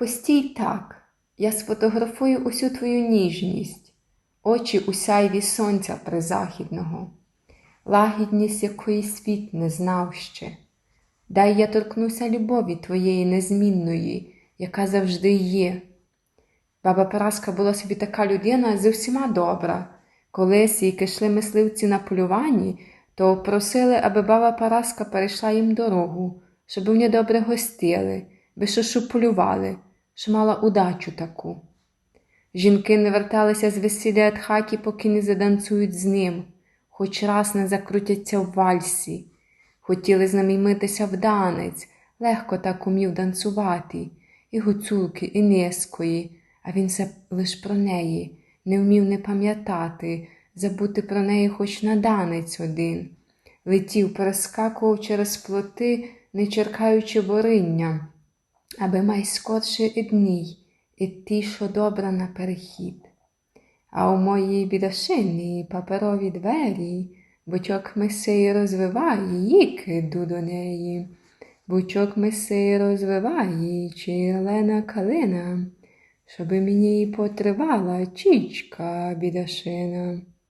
Постій так, я сфотографую усю твою ніжність, очі у сяйві сонця призахідного, лагідність, якої світ не знав ще. Дай я торкнуся любові твоєї незмінної, яка завжди є. Баба Параска була собі така людина з усіма добра. Колись як йшли мисливці на полюванні, то просили, аби баба Параска перейшла їм дорогу, щоб вони добре гостили, би що полювали, що мала удачу таку. Жінки не верталися з весілля від поки не заданцюють з ним, хоч раз не закрутяться в вальсі. Хотіли з ним в данець, легко так умів танцювати, і гуцулки, і низької, а він все лиш про неї, не вмів не пам'ятати, забути про неї хоч на данець один. Летів, перескакував через плоти, не черкаючи бориння, аби май скорше одній, і ті, що добра на перехід. А у моїй бідошині паперові двері, бучок месеї розвиває, їк іду до неї. Бучок месеї розвиває, червона калина, щоби мені потривала чічка бідошина.